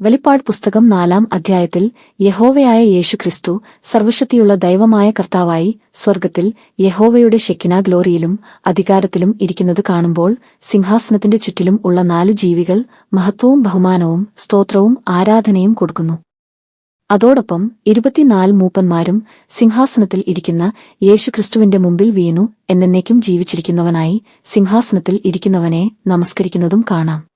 വെളിപ്പാട് പുസ്തകം നാലാം അധ്യായത്തിൽ യഹോവയായ യേശുക്രിസ്തു സർവശക്തിയുള്ള ദൈവമായ കർത്താവായി സ്വർഗത്തിൽ യഹോവയുടെ ഷെക്കിന ഗ്ലോറിയിലും അധികാരത്തിലും ഇരിക്കുന്നത് കാണുമ്പോൾ സിംഹാസനത്തിന്റെ ചുറ്റിലും ഉള്ള നാല് ജീവികൾ മഹത്വവും ബഹുമാനവും സ്തോത്രവും ആരാധനയും കൊടുക്കുന്നു. അതോടൊപ്പം ഇരുപത്തിനാല് മൂപ്പന്മാരും സിംഹാസനത്തിൽ ഇരിക്കുന്ന യേശുക്രിസ്തുവിന്റെ മുമ്പിൽ വീണു എന്നേക്കും ജീവിച്ചിരിക്കുന്നവനായി സിംഹാസനത്തിൽ ഇരിക്കുന്നവനെ നമസ്കരിക്കുന്നതും കാണാം.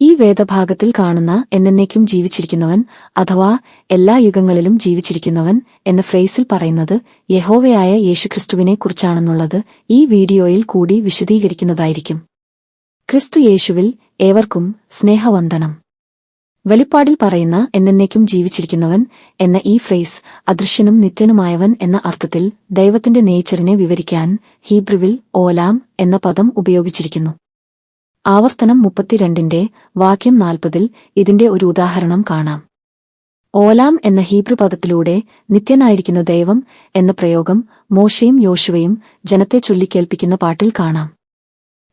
ഈ വേദഭാഗത്തിൽ കാണുന്ന എന്നേക്കും ജീവിച്ചിരിക്കുന്നവൻ അഥവാ എല്ലാ യുഗങ്ങളിലും ജീവിച്ചിരിക്കുന്നവൻ എന്ന ഫ്രേസിൽ പറയുന്നത് യഹോവയായ യേശുക്രിസ്തുവിനെ കുറിച്ചാണെന്നുള്ളത് ഈ വീഡിയോയിൽ കൂടി വിശദീകരിക്കുന്നതായിരിക്കും. ക്രിസ്തു യേശുവിൽ ഏവർക്കും സ്നേഹവന്ദനം. വെളിപ്പാടിൽ പറയുന്ന എന്നേക്കും ജീവിച്ചിരിക്കുന്നവൻ എന്ന ഈ ഫ്രേസ് അദൃശ്യനും നിത്യനുമായവൻ എന്ന അർത്ഥത്തിൽ ദൈവത്തിന്റെ നേച്ചറിനെ വിവരിക്കാൻ ഹീബ്രുവിൽ ഓലാം എന്ന പദം ഉപയോഗിച്ചിരിക്കുന്നു. ആവർത്തനം മുപ്പത്തിരണ്ടിന്റെ വാക്യം നാൽപ്പതിൽ ഇതിന്റെ ഒരു ഉദാഹരണം കാണാം. ഓലാം എന്ന ഹീബ്രു പദത്തിലൂടെ നിത്യനായിരിക്കുന്ന ദൈവം എന്ന പ്രയോഗം മോശയും യോശുവയും ജനത്തെ ചൊല്ലിക്കേൽപ്പിക്കുന്ന പാട്ടിൽ കാണാം.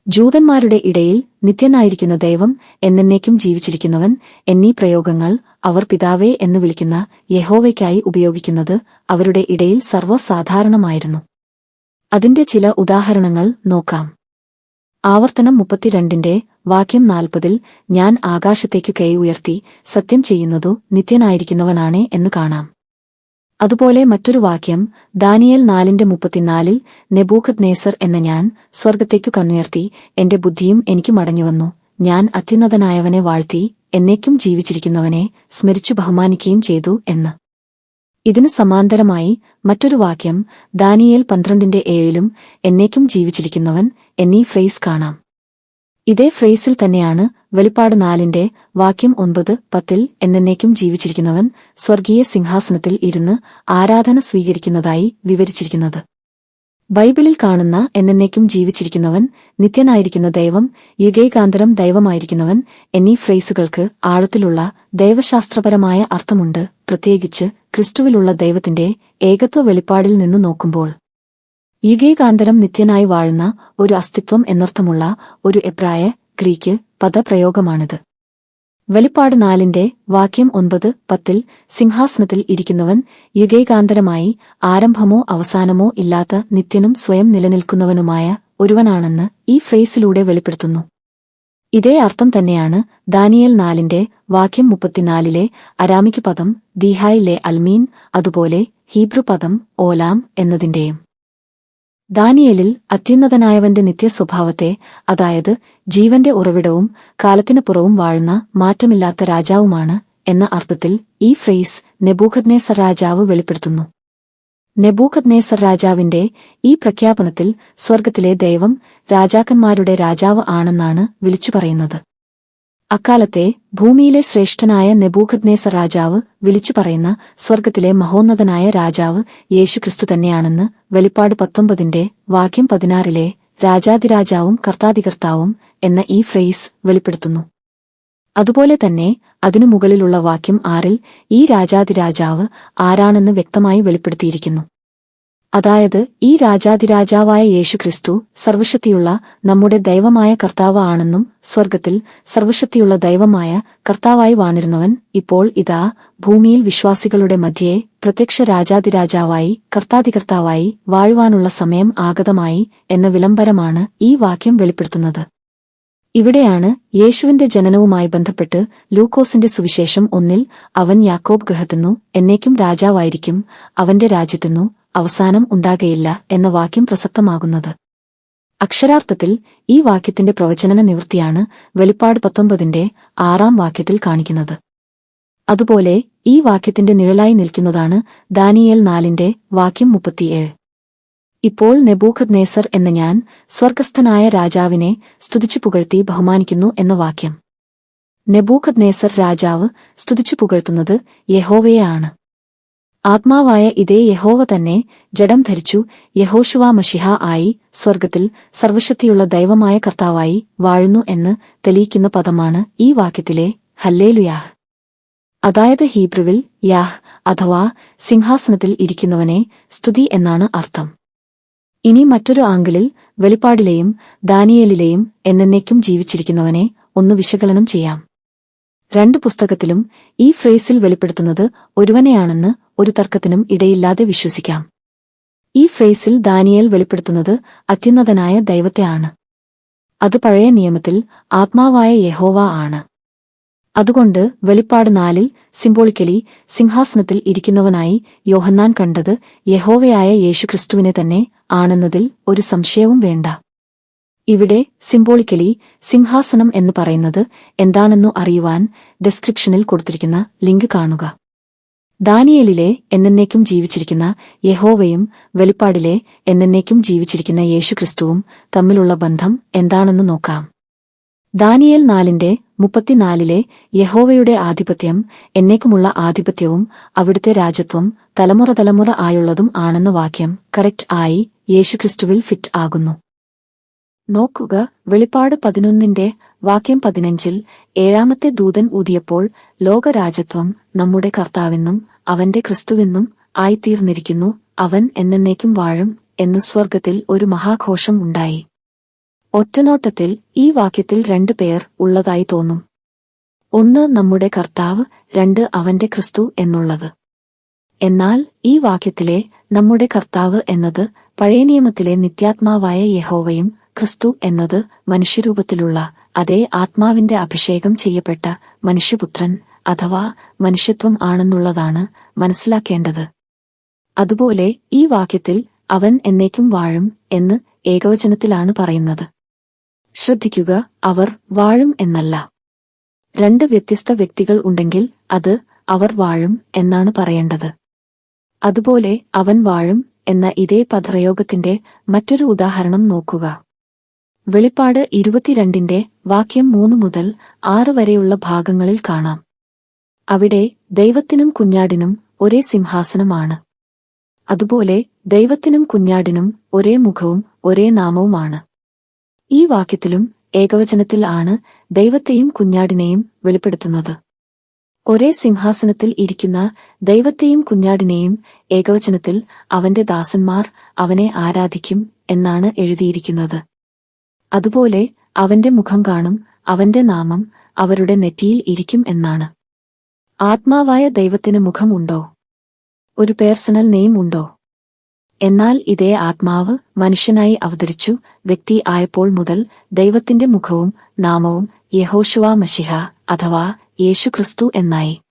ജൂതന്മാരുടെ ഇടയിൽ നിത്യനായിരിക്കുന്ന ദൈവം എന്നേക്കും ജീവിച്ചിരിക്കുന്നവൻ എന്നീ പ്രയോഗങ്ങൾ അവർ പിതാവേ എന്ന് വിളിക്കുന്ന യഹോവയ്ക്കായി ഉപയോഗിക്കുന്നത് അവരുടെ ഇടയിൽ സർവസാധാരണമായിരുന്നു. അതിന്റെ ചില ഉദാഹരണങ്ങൾ നോക്കാം. ആവർത്തനം മുപ്പത്തിരണ്ടിന്റെ വാക്യം നാൽപ്പതിൽ ഞാൻ ആകാശത്തേക്കു കൈ ഉയർത്തി സത്യം ചെയ്യുന്നതു നിത്യനായിരിക്കുന്നവനാണ് എന്ന് കാണാം. അതുപോലെ മറ്റൊരു വാക്യം ദാനിയേൽ നാലിന്റെ മുപ്പത്തിനാലിൽ നെബൂഖത് നേസർ എന്ന ഞാൻ സ്വർഗത്തേക്കു കണ്ണുയർത്തി എന്റെ ബുദ്ധിയും എനിക്ക് മടങ്ങിവന്നു. ഞാൻ അത്യുന്നതനായവനെ വാഴ്ത്തി എന്നേക്കും ജീവിച്ചിരിക്കുന്നവനെ സ്മരിച്ചു ബഹുമാനിക്കുകയും ചെയ്തു എന്ന്. ഇതിന് സമാന്തരമായി മറ്റൊരു വാക്യം ദാനിയേൽ പന്ത്രണ്ടിന്റെ ഏഴിലും എന്നേക്കും ജീവിച്ചിരിക്കുന്നവൻ എന്നീ ഫ്രേസ് കാണാം. ഇതേ ഫ്രേസിൽ തന്നെയാണ് വെളിപ്പാട് നാലിന്റെ വാക്യം ഒൻപത് പത്തിൽ എന്നേക്കും ജീവിച്ചിരിക്കുന്നവൻ സ്വർഗീയ സിംഹാസനത്തിൽ ഇരുന്ന് ആരാധന സ്വീകരിക്കുന്നതായി വിവരിച്ചിരിക്കുന്നത്. ബൈബിളിൽ കാണുന്ന എന്നേക്കും ജീവിച്ചിരിക്കുന്നവൻ നിത്യനായിരിക്കുന്ന ദൈവം യുഗേകാന്തരം ദൈവമായിരിക്കുന്നവൻ എന്നീ ഫ്രേസുകൾക്ക് ആഴത്തിലുള്ള ദൈവശാസ്ത്രപരമായ അർത്ഥമുണ്ട് പ്രത്യേകിച്ച് ക്രിസ്തുവിലുള്ള ദൈവത്തിന്റെ ഏകത്വ വെളിപ്പാടിൽ നിന്ന് നോക്കുമ്പോൾ യുഗേകാന്തരം നിത്യനായി വാഴുന്ന ഒരു അസ്തിത്വം എന്നർത്ഥമുള്ള ഒരു എബ്രായ ഗ്രീക്ക് പദപ്രയോഗമാണിത്. വെളിപ്പാട് നാലിന്റെ വാക്യം ഒൻപത് പത്തിൽ സിംഹാസനത്തിൽ ഇരിക്കുന്നവൻ യുഗേകാന്തരമായി ആരംഭമോ അവസാനമോ ഇല്ലാത്ത നിത്യനും സ്വയം നിലനിൽക്കുന്നവനുമായ ഒരുവനാണെന്ന് ഈ ഫ്രേസിലൂടെ വെളിപ്പെടുത്തുന്നു. ഇതേ അർത്ഥം തന്നെയാണ് ദാനിയൽ നാലിന്റെ വാക്യം മുപ്പത്തിനാലിലെ അരാമിക് പദം ദീഹായിലെ അൽമീൻ അതുപോലെ ഹീബ്രു പദം ഓലാം എന്നതിന്റെയും ദാനിയലിൽ അത്യുന്നതനായവന്റെ നിത്യസ്വഭാവത്തെ അതായത് ജീവന്റെ ഉറവിടവും കാലത്തിനു പുറവും വാഴുന്ന മാറ്റമില്ലാത്ത രാജാവുമാണ് എന്ന അർത്ഥത്തിൽ ഈ ഫ്രേസ് നെബൂഖദ്നേസർ രാജാവ് വെളിപ്പെടുത്തുന്നു. നെബൂഖദ്നേസർ രാജാവിന്റെ ഈ പ്രഖ്യാപനത്തിൽ സ്വർഗത്തിലെ ദൈവം രാജാക്കന്മാരുടെ രാജാവ് ആണെന്നാണ് വിളിച്ചു പറയുന്നത്. അക്കാലത്തെ ഭൂമിയിലെ ശ്രേഷ്ഠനായ നെബൂഖദ്നേസർ രാജാവ് വിളിച്ചു പറയുന്ന സ്വർഗത്തിലെ മഹോന്നതനായ രാജാവ് യേശുക്രിസ്തു തന്നെയാണെന്ന് വെളിപ്പാട് പത്തൊമ്പതിന്റെ വാക്യം പതിനാറിലെ രാജാതിരാജാവും കർത്താതികർത്താവും എന്ന ഈ ഫ്രേസ് വെളിപ്പെടുത്തുന്നു. അതുപോലെ തന്നെ അതിനു മുകളിലുള്ള വാക്യം ആറിൽ ഈ രാജാതിരാജാവ് ആരാണെന്ന് വ്യക്തമായി വെളിപ്പെടുത്തിയിരിക്കുന്നു. അതായത് ഈ രാജാതിരാജാവായ യേശുക്രിസ്തു സർവശക്തിയുള്ള നമ്മുടെ ദൈവമായ കർത്താവ് ആണെന്നും സ്വർഗത്തിൽ സർവശക്തിയുള്ള ദൈവമായ കർത്താവായി വാണിരുന്നവൻ ഇപ്പോൾ ഇതാ ഭൂമിയിൽ വിശ്വാസികളുടെ മധ്യേ പ്രത്യക്ഷ രാജാതിരാജാവായി കർത്താതികർത്താവായി വാഴുവാനുള്ള സമയം ആഗതമായി എന്ന വിളംബരമാണ് ഈ വാക്യം വെളിപ്പെടുത്തുന്നത്. ഇവിടെയാണ് യേശുവിന്റെ ജനനവുമായി ബന്ധപ്പെട്ട് ലൂക്കോസിന്റെ സുവിശേഷം ഒന്നിൽ അവൻ യാക്കോബ് ഗഹത്തുന്നു എന്നേക്കും രാജാവായിരിക്കും അവന്റെ രാജ്യത്തുന്നു അവസാനം ഉണ്ടാകയില്ല എന്ന വാക്യം പ്രസക്തമാകുന്നത്. അക്ഷരാർത്ഥത്തിൽ ഈ വാക്യത്തിന്റെ പ്രവചന നിവൃത്തിയാണ് വെളിപ്പാട് പത്തൊമ്പതിന്റെ ആറാം വാക്യത്തിൽ കാണിക്കുന്നത്. അതുപോലെ ഈ വാക്യത്തിന്റെ നിഴലായി നിൽക്കുന്നതാണ് ദാനിയേൽ നാലിന്റെ വാക്യം മുപ്പത്തിയേഴ്. ഇപ്പോൾ നെബൂഖദ് നേസർ എന്ന ഞാൻ സ്വർഗസ്ഥനായ രാജാവിനെ സ്തുതിച്ചു പുകഴ്ത്തി ബഹുമാനിക്കുന്നു എന്ന വാക്യം. നെബൂഖദ് നേസർ രാജാവ് സ്തുതിച്ചു പുകഴ്ത്തുന്നത് യഹോവയെയാണ്. ആത്മാവായ ഇതേ യഹോവ തന്നെ ജഡം ധരിച്ചു യഹോഷുവാ മഷിഹ ആയി സ്വർഗത്തിൽ സർവശക്തിയുള്ള ദൈവമായ കർത്താവായി വാഴുന്നു എന്ന് തെളിയിക്കുന്ന പദമാണ് ഈ വാക്യത്തിലെ ഹല്ലേലുയാഹ്. അതായത് ഹീബ്രുവിൽ യാഹ് അഥവാ സിംഹാസനത്തിൽ ഇരിക്കുന്നവനെ സ്തുതി എന്നാണ് അർത്ഥം. ഇനി മറ്റൊരു ആംഗിളിൽ വെളിപ്പാടിലെയും ദാനിയേലിലെയും എന്നേക്കും ജീവിച്ചിരിക്കുന്നവനെ ഒന്ന് വിശകലനം ചെയ്യാം. രണ്ട് പുസ്തകത്തിലും ഈ ഫ്രേസിൽ വെളിപ്പെടുത്തുന്നത് ഒരുവനെയാണെന്ന് ഒരു തർക്കത്തിനും ഇടയില്ലാതെ വിശ്വസിക്കാം. ഈ ഫ്രേസിൽ ദാനിയേൽ വെളിപ്പെടുത്തുന്നത് അത്യുന്നതനായ ദൈവത്തെയാണ്. അത് പഴയ നിയമത്തിൽ ആത്മാവായ യഹോവ ആണ്. അതുകൊണ്ട് വെളിപ്പാട് നാലിൽ സിംബോളിക്കലി സിംഹാസനത്തിൽ ഇരിക്കുന്നവനായി യോഹന്നാൻ കണ്ടത് യഹോവയായ യേശുക്രിസ്തുവിനെ തന്നെ ആണെന്നതിൽ ഒരു സംശയവും വേണ്ട. ഇവിടെ സിംബോളിക്കലി സിംഹാസനം എന്ന് പറയുന്നത് എന്താണെന്നു അറിയുവാൻ ഡെസ്ക്രിപ്ഷനിൽ കൊടുത്തിരിക്കുന്ന ലിങ്ക് കാണുക. ദാനിയലിലെ എന്നേക്കും ജീവിച്ചിരിക്കുന്ന യഹോവയും വെളിപ്പാടിലെ എന്നേക്കും ജീവിച്ചിരിക്കുന്ന യേശുക്രിസ്തുവും തമ്മിലുള്ള ബന്ധം എന്താണെന്ന് നോക്കാം. ദാനിയേൽ നാലിന്റെ മുപ്പത്തിനാലിലെ യഹോവയുടെ ആധിപത്യം എന്നേക്കുമുള്ള ആധിപത്യവും അവിടുത്തെ രാജ്യത്വം തലമുറ തലമുറ ആയുള്ളതും ആണെന്ന വാക്യം കറക്റ്റ് ആയി യേശുക്രിസ്തുവിൽ ഫിറ്റ് ആകുന്നു. നോക്കുക വെളിപ്പാട് പതിനൊന്നിന്റെ വാക്യം പതിനഞ്ചിൽ ഏഴാമത്തെ ദൂതൻ ഊതിയപ്പോൾ ലോകരാജത്വം നമ്മുടെ കർത്താവെന്നും അവന്റെ ക്രിസ്തുവെന്നും ആയിത്തീർന്നിരിക്കുന്നു അവൻ എന്നേക്കും വാഴും എന്നു സ്വർഗത്തിൽ ഒരു മഹാഘോഷം ഉണ്ടായി. ഒറ്റനോട്ടത്തിൽ ഈ വാക്യത്തിൽ രണ്ടു പേർ ഉള്ളതായി തോന്നും. ഒന്ന് നമ്മുടെ കർത്താവ് രണ്ട് അവന്റെ ക്രിസ്തു എന്നുള്ളത്. എന്നാൽ ഈ വാക്യത്തിലെ നമ്മുടെ കർത്താവ് എന്നത് പഴയ നിയമത്തിലെ നിത്യാത്മാവായ യഹോവയും ക്രിസ്തു എന്നത് മനുഷ്യരൂപത്തിലുള്ള അതേ ആത്മാവിന്റെ അഭിഷേകം ചെയ്യപ്പെട്ട മനുഷ്യപുത്രൻ അഥവാ മനുഷ്യത്വം ആണെന്നുള്ളതാണ് മനസ്സിലാക്കേണ്ടത്. അതുപോലെ ഈ വാക്യത്തിൽ അവൻ എന്നേക്കും വാഴും എന്ന് ഏകവചനത്തിലാണ് പറയുന്നത്. ശ്രദ്ധിക്കുക അവർ വാഴും എന്നല്ല. രണ്ട് വ്യത്യസ്ത വ്യക്തികൾ ഉണ്ടെങ്കിൽ അത് അവർ വാഴും എന്നാണ് പറയേണ്ടത്. അതുപോലെ അവൻ വാഴും എന്ന ഇതേ പദപ്രയോഗത്തിന്റെ മറ്റൊരു ഉദാഹരണം നോക്കുക. വെളിപ്പാട് ഇരുപത്തിരണ്ടിന്റെ വാക്യം മൂന്ന് മുതൽ ആറ് വരെയുള്ള ഭാഗങ്ങളിൽ കാണാം. അവിടെ ദൈവത്തിനും കുഞ്ഞാടിനും ഒരേ സിംഹാസനമാണ്. അതുപോലെ ദൈവത്തിനും കുഞ്ഞാടിനും ഒരേ മുഖവും ഒരേ നാമവുമാണ്. ഈ വാക്യത്തിലും ഏകവചനത്തിൽ ആണ് ദൈവത്തെയും കുഞ്ഞാടിനെയും വെളിപ്പെടുത്തുന്നത്. ഒരേ സിംഹാസനത്തിൽ ഇരിക്കുന്ന ദൈവത്തെയും കുഞ്ഞാടിനെയും ഏകവചനത്തിൽ അവന്റെ ദാസന്മാർ അവനെ ആരാധിക്കും എന്നാണ് എഴുതിയിരിക്കുന്നത്. അതുപോലെ അവന്റെ മുഖം കാണും അവന്റെ നാമം അവരുടെ നെറ്റിയിൽ ഇരിക്കും എന്നാണ്. ആത്മാവായ ദൈവത്തിന് മുഖമുണ്ടോ? ഒരു പേഴ്സണൽ നെയിം ഉണ്ടോ എന്നാൽ ഇതേ ആത്മാവ് മനുഷ്യനായി അവതരിച്ചു വ്യക്തി ആയപ്പോൾ മുതൽ ദൈവത്തിന്റെ മുഖവും നാമവും യഹോഷുവ മഷിഹ അഥവാ യേശുക്രിസ്തു എന്നായി.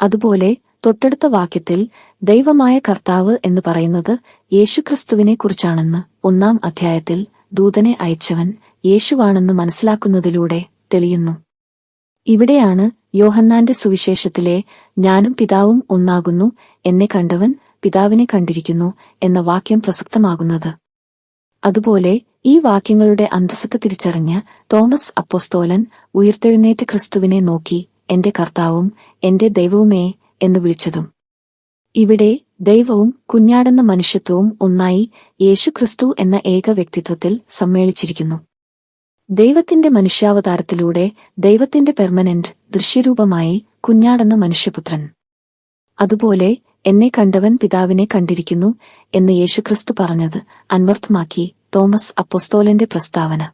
അതുപോലെ തൊട്ടടുത്ത വാക്യത്തിൽ ദൈവമായ കർത്താവ് എന്ന് പറയുന്നത് യേശുക്രിസ്തുവിനെക്കുറിച്ചാണെന്ന് ഒന്നാം അധ്യായത്തിൽ ദൂതനെ അയച്ചവൻ യേശുവാണെന്ന് മനസ്സിലാക്കുന്നതിലൂടെ തെളിയുന്നു. ഇവിടെയാണ് യോഹന്നാന്റെ സുവിശേഷത്തിലെ ഞാനും പിതാവും ഒന്നാകുന്നു എന്നെ കണ്ടവൻ പിതാവിനെ കണ്ടിരിക്കുന്നു എന്ന വാക്യം പ്രസക്തമാകുന്നത്. അതുപോലെ ഈ വാക്യങ്ങളുടെ അന്തസ്സത്ത് തിരിച്ചറിഞ്ഞ് തോമസ് അപ്പോസ്തോലൻ ഉയർത്തെഴുന്നേറ്റ് ക്രിസ്തുവിനെ നോക്കി എന്റെ കർത്താവും എന്റെ ദൈവവുമേ എന്ന് വിളിച്ചതും. ഇവിടെ ദൈവവും കുഞ്ഞാടെന്ന മനുഷ്യത്വവും ഒന്നായി യേശുക്രിസ്തു എന്ന ഏക വ്യക്തിത്വത്തിൽ സമ്മേളിച്ചിരിക്കുന്നു. ദൈവത്തിന്റെ മനുഷ്യാവതാരത്തിലൂടെ ദൈവത്തിന്റെ പെർമനന്റ് ദൃശ്യരൂപമായി കുഞ്ഞാടെന്ന മനുഷ്യപുത്രൻ. അതുപോലെ എന്നെ കണ്ടവൻ പിതാവിനെ കണ്ടിരിക്കുന്നു എന്ന് യേശുക്രിസ്തു പറഞ്ഞത് അന്വർത്ഥമാക്കി തോമസ് അപ്പോസ്തോലന്റെ പ്രസ്താവന.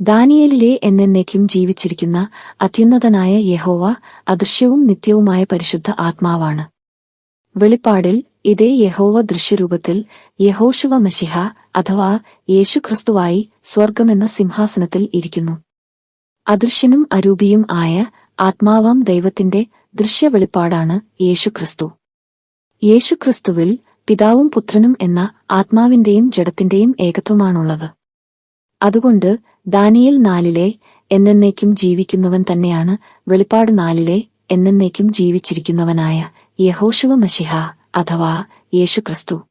ദാനിയേലിലെ എന്നേക്കും ജീവിച്ചിരിക്കുന്ന അത്യുന്നതനായ യഹോവ അദൃശ്യവും നിത്യവുമായ പരിശുദ്ധ ആത്മാവാണ്. വെളിപ്പാടിൽ ഇതേ യഹോവ ദൃശ്യരൂപത്തിൽ യഹോശുവ മഷിഹ അഥവാ യേശുക്രിസ്തുവായി സ്വർഗമെന്ന സിംഹാസനത്തിൽ ഇരിക്കുന്നു. അദൃശ്യനും അരൂപിയും ആയ ആത്മാവാം ദൈവത്തിന്റെ ദൃശ്യവെളിപ്പാടാണ് യേശുക്രിസ്തു. യേശുക്രിസ്തുവിൽ പിതാവും പുത്രനും എന്ന ആത്മാവിന്റെയും ജഡത്തിന്റെയും ഏകത്വമാണുള്ളത്. അതുകൊണ്ട് ദാനിയൽ നാലിലെ എന്നേക്കും ജീവിക്കുന്നവൻ തന്നെയാണ് വെളിപ്പാട് നാലിലെ എന്നേക്കും ജീവിച്ചിരിക്കുന്നവനായ യഹോശുവ മഷിഹ അഥവാ യേശുക്രിസ്തു.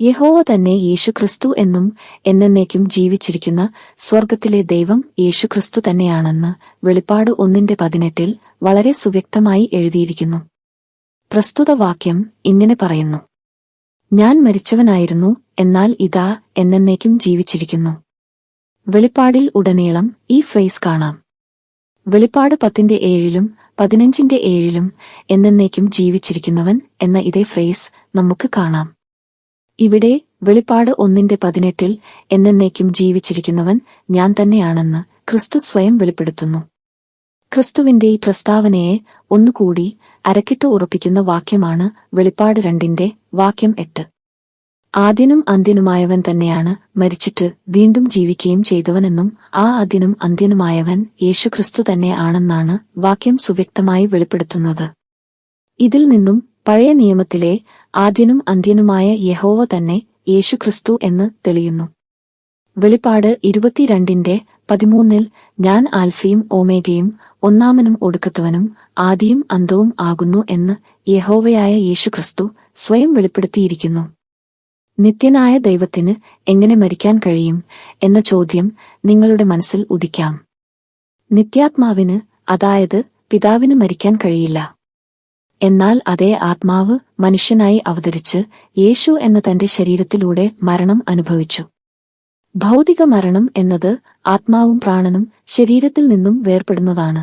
യഹോവ തന്നെ യേശുക്രിസ്തു എന്നും എന്നേക്കും ജീവിച്ചിരിക്കുന്ന സ്വർഗത്തിലെ ദൈവം യേശുക്രിസ്തു തന്നെയാണെന്ന് വെളിപ്പാട് ഒന്നിന്റെ പതിനെട്ടിൽ വളരെ സുവ്യക്തമായി എഴുതിയിരിക്കുന്നു. പ്രസ്തുത വാക്യം ഇങ്ങനെ പറയുന്നു. ഞാൻ മരിച്ചവനായിരുന്നു എന്നാൽ ഇതാ എന്നേക്കും ജീവിച്ചിരിക്കുന്നു. വെളിപ്പാടിൽ ഉടനീളം ഈ ഫ്രേസ് കാണാം. വെളിപ്പാട് പത്തിന്റെ ഏഴിലും പതിനഞ്ചിന്റെ ഏഴിലും എന്നേക്കും ജീവിച്ചിരിക്കുന്നവൻ എന്ന ഇതേ ഫ്രേസ് നമുക്ക് കാണാം. ഇവിടെ വെളിപ്പാട് ഒന്നിന്റെ പതിനെട്ടിൽ എന്നേക്കും ജീവിച്ചിരിക്കുന്നവൻ ഞാൻ തന്നെയാണെന്ന് ക്രിസ്തു സ്വയം വെളിപ്പെടുത്തുന്നു. ക്രിസ്തുവിന്റെ ഈ പ്രസ്താവനയെ ഒന്നുകൂടി അരക്കിട്ട് ഉറപ്പിക്കുന്ന വാക്യമാണ് വെളിപ്പാട് രണ്ടിന്റെ വാക്യം എട്ട്. ആദ്യനും അന്ത്യനുമായവൻ തന്നെയാണ് മരിച്ചിട്ട് വീണ്ടും ജീവിക്കുകയും ചെയ്തവനെന്നും ആ ആദ്യനും അന്ത്യനുമായവൻ യേശുക്രിസ്തു തന്നെ ആണെന്നാണ് വാക്യം സുവ്യക്തമായി വെളിപ്പെടുത്തുന്നത്. ഇതിൽ നിന്നും പഴയ നിയമത്തിലെ ആദ്യനും അന്ത്യനുമായ യഹോവ തന്നെ യേശുക്രിസ്തു എന്ന് തെളിയുന്നു. വെളിപ്പാട് ഇരുപത്തിരണ്ടിന്റെ പതിമൂന്നിൽ ഞാൻ ആൽഫയും ഓമേഗയും ഒന്നാമനും ഒടുക്കത്തവനും ആദിയും അന്തവും ആകുന്നു എന്ന് യഹോവയായ യേശുക്രിസ്തു സ്വയം വെളിപ്പെടുത്തിയിരിക്കുന്നു. നിത്യനായ ദൈവത്തിന് എങ്ങനെ മരിക്കാൻ കഴിയും എന്ന ചോദ്യം നിങ്ങളുടെ മനസ്സിൽ ഉദിക്കാം. നിത്യാത്മാവിന് അതായത് പിതാവിന് മരിക്കാൻ കഴിയില്ല. എന്നാൽ അതേ ആത്മാവ് മനുഷ്യനായി അവതരിച്ച് യേശു എന്ന തന്റെ ശരീരത്തിലൂടെ മരണം അനുഭവിച്ചു. ഭൗതിക മരണം എന്നത് ആത്മാവും പ്രാണനും ശരീരത്തിൽ നിന്നും വേർപെടുന്നതാണ്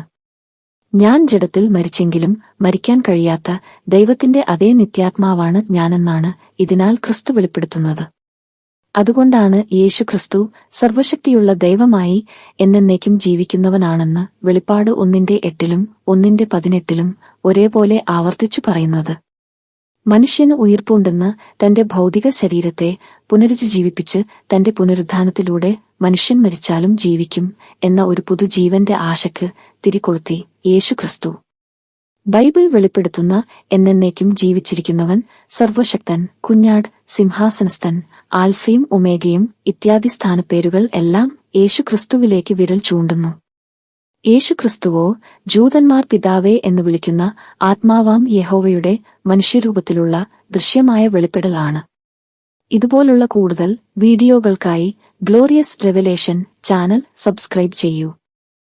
ഞാൻ ജഡത്തിൽ മരിച്ചെങ്കിലും മരിക്കാൻ കഴിയാത്ത ദൈവത്തിന്റെ അതേ നിത്യാത്മാവാണ് ഞാനെന്നാണ് ഇതിനാൽ ക്രിസ്തു വെളിപ്പെടുത്തുന്നത്. അതുകൊണ്ടാണ് യേശു ക്രിസ്തു സർവശക്തിയുള്ള ദൈവമായി എന്നേക്കും ജീവിക്കുന്നവനാണെന്ന് വെളിപ്പാട് ഒന്നിന്റെ എട്ടിലും ഒന്നിന്റെ പതിനെട്ടിലും ഒരേപോലെ ആവർത്തിച്ചു പറയുന്നത്. മനുഷ്യന് ഉയർപ്പുണ്ടെന്ന് തന്റെ ഭൗതിക ശരീരത്തെ പുനരുജ്ജീവിപ്പിച്ച് തന്റെ പുനരുദ്ധാനത്തിലൂടെ മനുഷ്യൻ മരിച്ചാലും ജീവിക്കും എന്ന ഒരു പുതുജീവന്റെ ആശക്ക് തിരികൊളുത്തി യേശുക്രിസ്തു. ബൈബിൾ വെളിപ്പെടുത്തുന്ന എന്നേക്കും ജീവിച്ചിരിക്കുന്നവൻ സർവശക്തൻ കുഞ്ഞാട് സിംഹാസനസ്ഥൻ ആൽഫയും ഒമേഗയും ഇത്യാദി സ്ഥാനപ്പേരുകൾ എല്ലാം യേശുക്രിസ്തുവിലേക്ക് വിരൽ ചൂണ്ടുന്നു. യേശുക്രിസ്തുവോ ജൂതന്മാർ പിതാവേ എന്ന് വിളിക്കുന്ന ആത്മാവാം യഹോവയുടെ മനുഷ്യരൂപത്തിലുള്ള ദൃശ്യമായ വെളിപ്പെടലാണ്. ഇതുപോലുള്ള കൂടുതൽ വീഡിയോകൾക്കായി ഗ്ലോറിയസ് റെവലേഷൻ ചാനൽ സബ്സ്ക്രൈബ് ചെയ്യൂ.